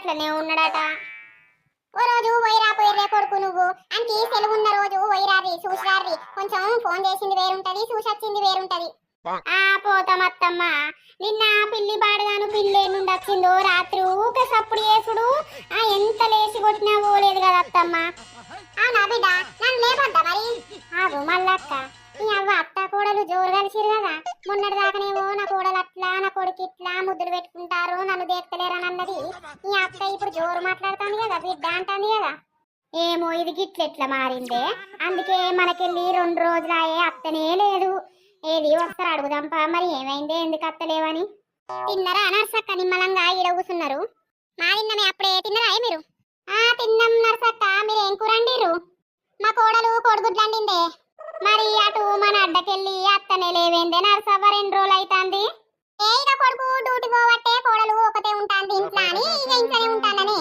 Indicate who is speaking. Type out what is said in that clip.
Speaker 1: గట్లనే ఉన్నాడట. ఓ రోజు వైరా పోయిర్రే కొడుకు నువ్వు. అంకి సెలవు ఉన్న రోజు వైరారి చూసిరారి కొంచెం ఫోన్ చేసింది వేరుంటది చూసొచ్చింది వేరుంటది. ఆ పోతామత్తమ్మ నిన్న పిల్లి బాడగాను పిల్లి నుండి వచ్చిందో రాత్రి ఊకే సప్పుడు చేసుడు. ఆ ఎంత లేచి కొట్టినా పోలేదు కదా అత్తమ్మ. అవునా బిడ్డ? నన్ను లేపద్దా మరి? ఆగు మల్లక్క. నీ అవ్వ అత్త కోడలు జోరు కలిసిరు మొన్నటి దాకానేమో నా కోడలు అట్లా నా కొడుకు ఇట్లా ముద్దులు పెట్టుకుంటారు నన్ను దేక్కలేరని అన్నది ఈ అక్క ఇప్పుడు జోరు మాట్లాడుతుంది కదా బిడ్డ అంటుంది కదా. ఏమో ఇది గిట్ల ఎట్లా మారిందే? అందుకే మనకెళ్ళి రెండు రోజులాయే అత్తనే లేదు. ఏది ఒకసారి అడుగుదాంపా మరి ఏమైందే ఎందుకు అత్తలేవని? తిన్నరా నర్సక్క నిమ్మలంగా ఈడ కూసున్నారు? మా తిన్నమే అప్పుడే తిన్నరా మీరు? ఆ తిన్నాం నర్సక్క మీరు ఏం కూరండిరు మా కోడలు కొడుగుడ్లండిందే మరి అటు మన అడ్డకెళ్ళి అత్తనే లేవేందే నర్సవ్వ రెండు రోజులు అవుతాంది